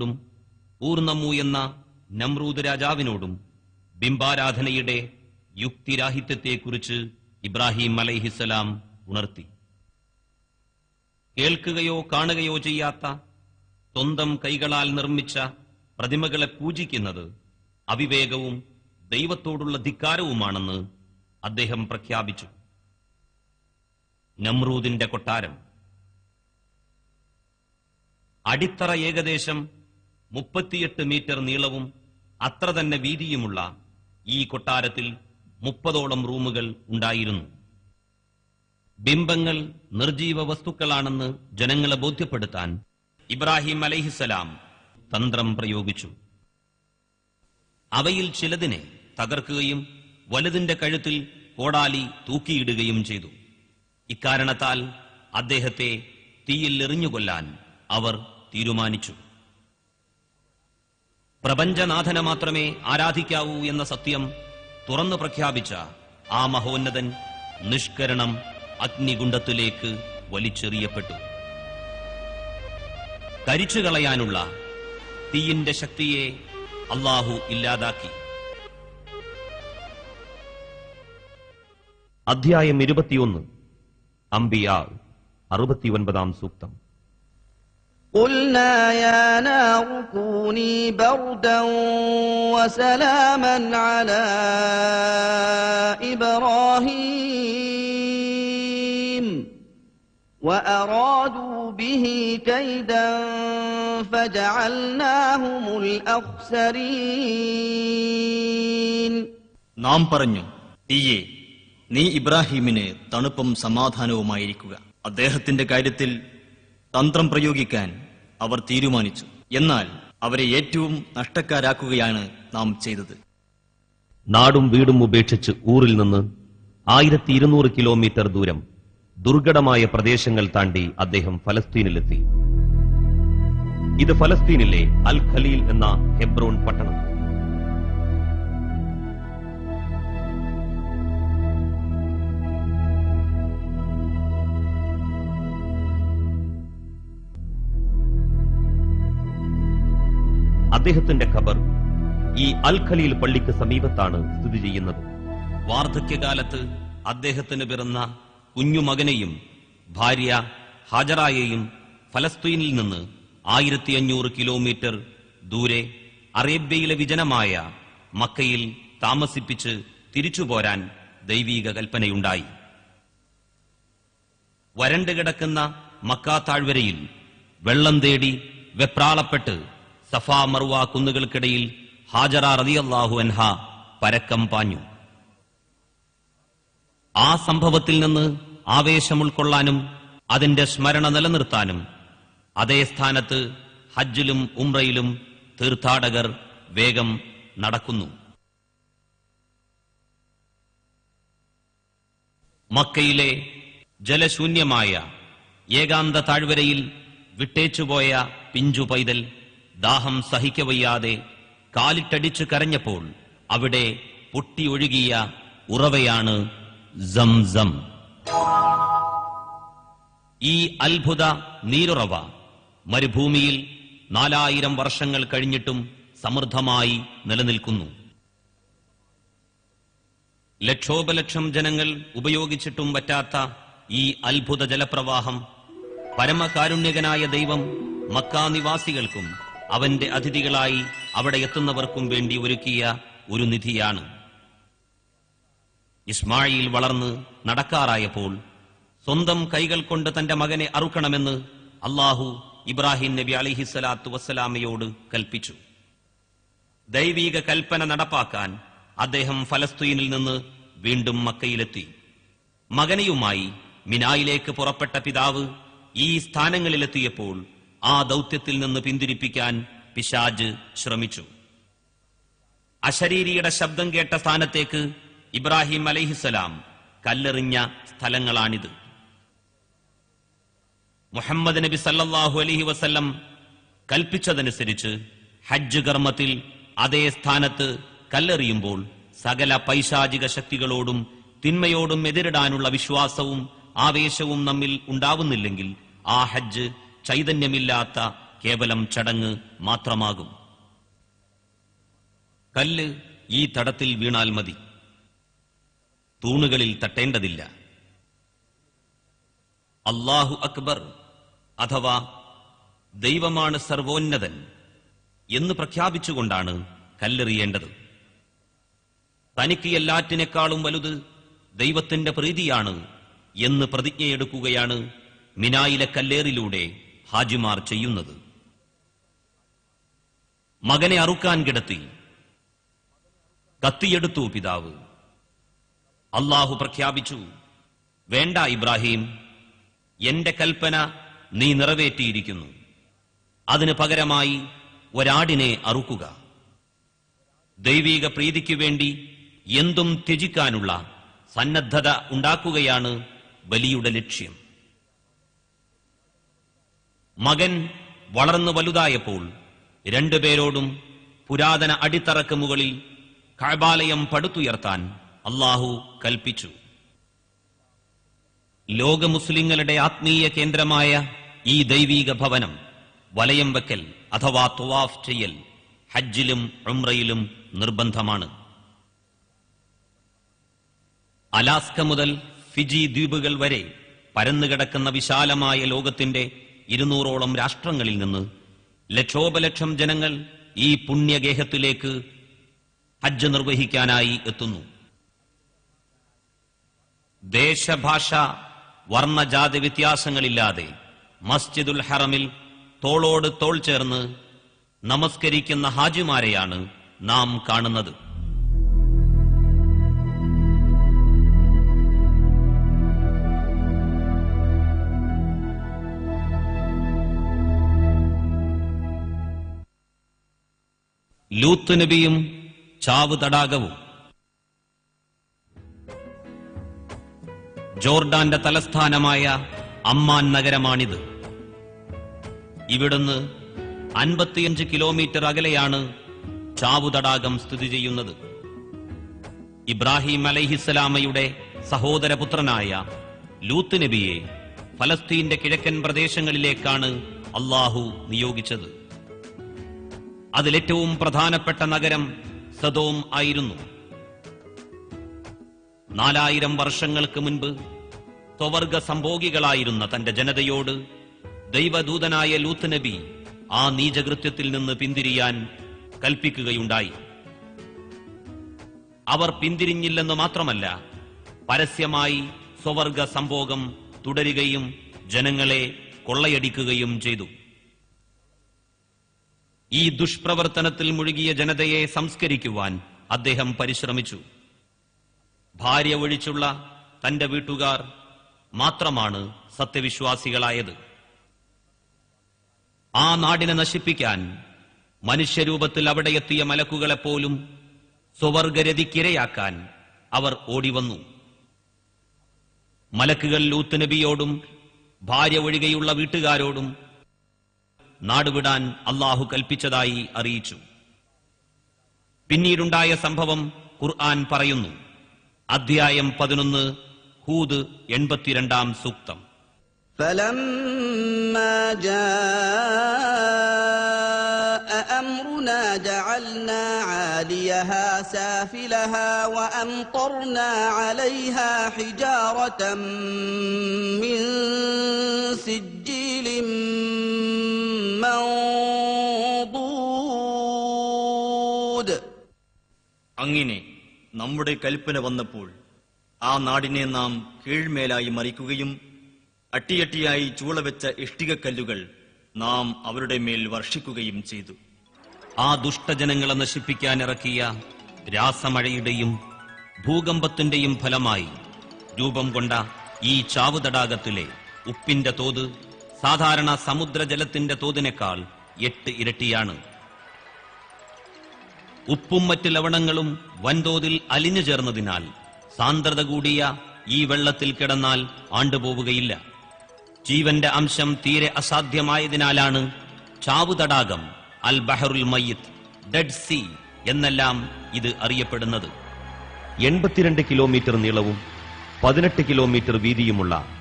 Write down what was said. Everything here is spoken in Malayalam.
രാജാവിനോടും ഊർണമു എന്ന നമ്രൂദ് രാജാവിനോടും ബിംബാരാധനയുടെ യുക്തിരാഹിത്യത്തെക്കുറിച്ച് ഇബ്രാഹിം അലൈഹിസലാം ഉണർത്തി. കേൾക്കുകയോ കാണുകയോ ചെയ്യാത്ത സ്വന്തം കൈകളാൽ നിർമ്മിച്ച പ്രതിമകളെ പൂജിക്കുന്നത് അവിവേകവും ദൈവത്തോടുള്ള ധിക്കാരവുമാണെന്ന് അദ്ദേഹം പ്രഖ്യാപിച്ചു. നമ്രൂദിന്റെ കൊട്ടാരം. അടിത്തറ ഏകദേശം മുപ്പത്തിയെട്ട് മീറ്റർ നീളവും അത്ര തന്നെ വീതിയുമുള്ള ഈ കൊട്ടാരത്തിൽ മുപ്പതോളം റൂമുകൾ ഉണ്ടായിരുന്നു. ബിംബങ്ങൾ നിർജീവ വസ്തുക്കളാണെന്ന് ജനങ്ങളെ ബോധ്യപ്പെടുത്താൻ ഇബ്രാഹിം അലഹിസലാം തന്ത്രം പ്രയോഗിച്ചു. അവയിൽ ചിലതിനെ തകർക്കുകയും വലുതിന്റെ കഴുത്തിൽ കോടാലി തൂക്കിയിടുകയും ചെയ്തു. ഇക്കാരണത്താൽ അദ്ദേഹത്തെ തീയിൽ എറിഞ്ഞുകൊല്ലാൻ അവർ തീരുമാനിച്ചു. പ്രപഞ്ചനാഥനെ മാത്രമേ ആരാധിക്കാവൂ എന്ന സത്യം തുറന്നു പ്രഖ്യാപിച്ച ആ മഹോന്നതൻ നിഷ്കരണം അഗ്നിഗുണ്ടത്തിലേക്ക് വലിച്ചെറിയപ്പെട്ടു. കരിച്ചു കളയാനുള്ള തീയിന്റെ ശക്തിയെ അള്ളാഹു ഇല്ലാതാക്കി. അധ്യായം ഇരുപത്തിയൊന്ന്. അംബിയ അറുപത്തിയൊൻപതാം സൂക്തം. قلنا يا نار كوني بردا وسلاما على إبراهيم وأرادوا به كيدا فجعلناهم الأخسرين നാം പറഞ്ഞു തീയെ നീ ഇബ്രാഹീമിന് തണുപ്പും സമാധാനവുമായിരിക്കുക അദ്ദേഹത്തിന്റെ കാര്യത്തിൽ തന്ത്രം പ്രയോഗിക്കാൻ അവർ തീരുമാനിച്ചു. എന്നാൽ അവരെ ഏറ്റവും നഷ്ടക്കാരാക്കുകയാണ് നാം ചെയ്തത്. നാടും വീടും ഉപേക്ഷിച്ച് ഊറിൽ നിന്ന് ആയിരത്തി ഇരുന്നൂറ് കിലോമീറ്റർ ദൂരം ദുർഘടമായ പ്രദേശങ്ങൾ താണ്ടി അദ്ദേഹം ഫലസ്തീനിലെത്തി. ഇത് ഫലസ്തീനിലെ അൽ ഖലീൽ എന്ന ഹെബ്രോൺ പട്ടണം. അദ്ദേഹത്തിന്റെ ഖബർ ഈ അൽ ഖലീൽ പള്ളിക്ക് സമീപത്താണ് സ്ഥിതി ചെയ്യുന്നത്. വാർദ്ധക്യകാലത്ത് അദ്ദേഹത്തിന് പിറന്ന കുഞ്ഞുമകനെയും ഭാര്യ ഹാജറായെയും ഫലസ്തീനിൽ നിന്ന് ആയിരത്തി അഞ്ഞൂറ് കിലോമീറ്റർ ദൂരെ അറേബ്യയിലെ വിജനമായ മക്കയിൽ താമസിപ്പിച്ച് തിരിച്ചുപോരാൻ ദൈവീക കൽപ്പനയുണ്ടായി. വരണ്ടുകിടക്കുന്ന മക്കാ താഴ്വരയിൽ വെള്ളം തേടി വെപ്രാളപ്പെട്ട് സഫാ മർവ കുന്നുകൾക്കിടയിൽ ഹാജറ റളിയല്ലാഹു അൻഹ പരക്കം പാഞ്ഞു. ആ സംഭവത്തിൽ നിന്ന് ആവേശം ഉൾക്കൊള്ളാനും അതിന്റെ സ്മരണ നിലനിർത്താനും അതേ സ്ഥാനത്ത് ഹജ്ജിലും ഉംറയിലും തീർത്ഥാടകർ വേഗം നടക്കുന്നു. മക്കയിലെ ജലശൂന്യമായ ഏകാന്ത താഴ്വരയിൽ വിട്ടേച്ചുപോയ പിഞ്ചു പൈതൽ ദാഹം സഹിക്കവയ്യാതെ കാലിട്ടടിച്ചു കരഞ്ഞപ്പോൾ അവിടെ പൊട്ടിയൊഴുകിയ ഉറവയാണ് സംസം. ഈ അത്ഭുത നീരുറവ മരുഭൂമിയിൽ നാലായിരം വർഷങ്ങൾ കഴിഞ്ഞിട്ടും സമൃദ്ധമായി നിലനിൽക്കുന്നു. ലക്ഷോപലക്ഷം ജനങ്ങൾ ഉപയോഗിച്ചിട്ടും പറ്റാത്ത ഈ അത്ഭുത ജലപ്രവാഹം പരമകാരുണ്യകനായ ദൈവം മക്കാ നിവാസികൾക്കും അവന്റെ അതിഥികളായി അവിടെ എത്തുന്നവർക്കും വേണ്ടി ഒരുക്കിയ ഒരു നിധിയാണ്. ഇസ്മായിൽ വളർന്ന് നടക്കാറായപ്പോൾ സ്വന്തം കൈകൾ കൊണ്ട് തന്റെ മകനെ അറുക്കണമെന്ന് അള്ളാഹു ഇബ്രാഹിം നബി അലിഹിസ്സലാത്തു വസ്സലാമയോട് കൽപ്പിച്ചു. ദൈവീക കൽപ്പന നടപ്പാക്കാൻ അദ്ദേഹം ഫലസ്തീനിൽ നിന്ന് വീണ്ടും മക്കയിലെത്തി. മകനയുമായി മിനായിലേക്ക് പുറപ്പെട്ട പിതാവ് ഈ സ്ഥാനങ്ങളിലെത്തിയപ്പോൾ ആ ദൗത്യത്തിൽ നിന്ന് പിന്തിരിപ്പിക്കാൻ പിശാജ് ശ്രമിച്ചു. അശരീരിയുടെ ശബ്ദം കേട്ട സ്ഥാനത്തേക്ക് ഇബ്രാഹിം അലൈഹിസലാം കല്ലെറിഞ്ഞ സ്ഥലങ്ങളാണിത്. മുഹമ്മദ് നബി സല്ലാഹു അലഹി വസ്ല്ലം കൽപ്പിച്ചതനുസരിച്ച് ഹജ്ജ് കർമ്മത്തിൽ അതേ സ്ഥാനത്ത് കല്ലെറിയുമ്പോൾ സകല പൈശാചിക ശക്തികളോടും തിന്മയോടും എതിരിടാനുള്ള വിശ്വാസവും ആവേശവും നമ്മിൽ ഉണ്ടാവുന്നില്ലെങ്കിൽ ആ ഹജ്ജ് ചൈതന്യമില്ലാത്ത കേവലം ചടങ്ങ് മാത്രമാകും. കല്ല് ഈ തടത്തിൽ വീണാൽ മതി. തൂണുകളിൽ തട്ടേണ്ടതില്ല. അള്ളാഹു അക്ബർ അഥവാ ദൈവമാണ് സർവോന്നതൻ എന്ന് പ്രഖ്യാപിച്ചുകൊണ്ടാണ് കല്ലെറിയേണ്ടത്. തനിക്ക് എല്ലാറ്റിനേക്കാളും വലുത് ദൈവത്തിന്റെ പ്രീതിയാണ് എന്ന് പ്രതിജ്ഞയെടുക്കുകയാണ് മിനായിലെ കല്ലേറിലൂടെ ഹാജിമാർ ചെയ്യുന്നത്. മകനെ അറുക്കാൻ കിടത്തി. കത്തിയെടുത്തു പിതാവ്. അള്ളാഹു പ്രഖ്യാപിച്ചു വേണ്ട ഇബ്രാഹിം എന്റെ കൽപ്പന നീ നിറവേറ്റിയിരിക്കുന്നു. അതിന് പകരമായി ഒരാടിനെ അറുക്കുക. ദൈവീക പ്രീതിക്കു വേണ്ടി എന്തും ത്യജിക്കാനുള്ള സന്നദ്ധത ഉണ്ടാക്കുകയാണ് ബലിയുടെ ലക്ഷ്യം. മകൻ വളർന്നു വലുതായപ്പോൾ രണ്ടുപേരോടും പുരാതന അടിത്തറക്ക് മുകളിൽ കഴബാലയം പടുത്തുയർത്താൻ അള്ളാഹു കൽപ്പിച്ചു. ലോക മുസ്ലിങ്ങളുടെ ആത്മീയ കേന്ദ്രമായ ഈ ദൈവീക ഭവനം വലയം വെക്കൽ അഥവാ തുവാഫ് ചെയ്യൽ ഹജ്ജിലും ഉംറയിലും നിർബന്ധമാണ്. അലാസ്ക മുതൽ ഫിജി ദ്വീപുകൾ വരെ പരന്നുകിടക്കുന്ന വിശാലമായ ലോകത്തിന്റെ ഇരുന്നൂറോളം രാഷ്ട്രങ്ങളിൽ നിന്ന് ലക്ഷോപലക്ഷം ജനങ്ങൾ ഈ പുണ്യഗേഹത്തിലേക്ക് ഹജ്ജ് നിർവഹിക്കാനായി എത്തുന്നു. ദേശഭാഷ വർണജാതി വ്യത്യാസങ്ങളില്ലാതെ മസ്ജിദുൽ ഹറമിൽ തോളോട് തോൾ ചേർന്ന് നമസ്കരിക്കുന്ന ഹാജിമാരെയാണ് നാം കാണുന്നത്. ലൂത്ത് നബിയും ചാവ് തടാകവും. ജോർഡാന്റെ തലസ്ഥാനമായ അമ്മാൻ നഗരമാണിത്. ഇവിടുന്ന് അൻപത്തിയഞ്ച് കിലോമീറ്റർ അകലെയാണ് ചാവു തടാകം സ്ഥിതി ചെയ്യുന്നത്. ഇബ്രാഹിം അലൈഹിസ്സലാമയുടെ സഹോദരപുത്രനായ ലൂത്ത് നബിയെ ഫലസ്തീന്റെ കിഴക്കൻ പ്രദേശങ്ങളിലേക്കാണ് അള്ളാഹു നിയോഗിച്ചത്. അതിലേറ്റവും പ്രധാനപ്പെട്ട നഗരം സദോം ആയിരുന്നു. നാലായിരം വർഷങ്ങൾക്ക് മുൻപ് സ്വവർഗ സംഭോഗികളായിരുന്ന തന്റെ ജനതയോട് ദൈവദൂതനായ ലൂത്ത് നബി ആ നീചകൃത്യത്തിൽ നിന്ന് പിന്തിരിയാൻ കൽപ്പിക്കുകയുണ്ടായി. അവർ പിന്തിരിഞ്ഞില്ലെന്ന് മാത്രമല്ല പരസ്യമായി സ്വവർഗ സംഭോഗം തുടരുകയും ജനങ്ങളെ കൊള്ളയടിക്കുകയും ചെയ്തു. ഈ ദുഷ്പ്രവർത്തനത്തിൽ മുഴുകിയ ജനതയെ സംസ്കരിക്കുവാൻ അദ്ദേഹം പരിശ്രമിച്ചു. ഭാര്യ ഒഴിച്ചുള്ള തന്റെ വീട്ടുകാർ മാത്രമാണ് സത്യവിശ്വാസികളായത്. ആ നാടിനെ നശിപ്പിക്കാൻ മനുഷ്യരൂപത്തിൽ അവിടെ എത്തിയ മലക്കുകളെപ്പോലും സ്വവർഗരതിക്കിരയാക്കാൻ അവർ ഓടിവന്നു. മലക്കുകൾ ലൂത്ത് നബിയോടും ഭാര്യ ഒഴികെയുള്ള വീട്ടുകാരോടും നാടുവിടാൻ അള്ളാഹു കൽപ്പിച്ചതായി അറിയിച്ചു പിന്നീടുണ്ടായ സംഭവം ഖുർആൻ പറയുന്നു അധ്യായം പതിനൊന്ന് ഹൂദ് എൺപത്തിരണ്ടാം സൂക്തം فلما جاء أمرنا جعلنا عاليها سافلها وأمطرنا عليها حجارة من سجيل منضود അങ്ങനെ നമ്മുടെ കൽപ്പന വന്നപ്പോൾ ആ നാടിനെ നാം കീഴ്മേലായി മറിക്കുകയും അട്ടിയട്ടിയായി ചൂളവെച്ച ഇഷ്ടികക്കല്ലുകൾ നാം അവരുടെ മേൽ വർഷിക്കുകയും ചെയ്തു ആ ദുഷ്ടജനങ്ങളെ നശിപ്പിക്കാൻ ഇറക്കിയ രാസമഴയുടെയും ഭൂകമ്പത്തിന്റെയും ഫലമായി രൂപം കൊണ്ട ഈ ചാവുതടാകത്തിലെ ഉപ്പിന്റെ തോത് സാധാരണ സമുദ്രജലത്തിന്റെ തോതിനേക്കാൾ എട്ട് ഇരട്ടിയാണ്. ഉപ്പും മറ്റ് ലവണങ്ങളും വൻതോതിൽ അലിഞ്ഞു ചേർന്നതിനാൽ സാന്ദ്രത കൂടിയ ഈ വെള്ളത്തിൽ കിടന്നാൽ ആണ്ടുപോവുകയില്ല. ജീവന്റെ അംശം തീരെ അസാധ്യമായതിനാലാണ് ചാവു തടാകം അൽ ബഹറുൽ മയ്യത്ത് ഡെഡ് സി എന്നെല്ലാം ഇത് അറിയപ്പെടുന്നത്. എൺപത്തിരണ്ട് കിലോമീറ്റർ നീളവും പതിനെട്ട് കിലോമീറ്റർ വീതിയുമുള്ള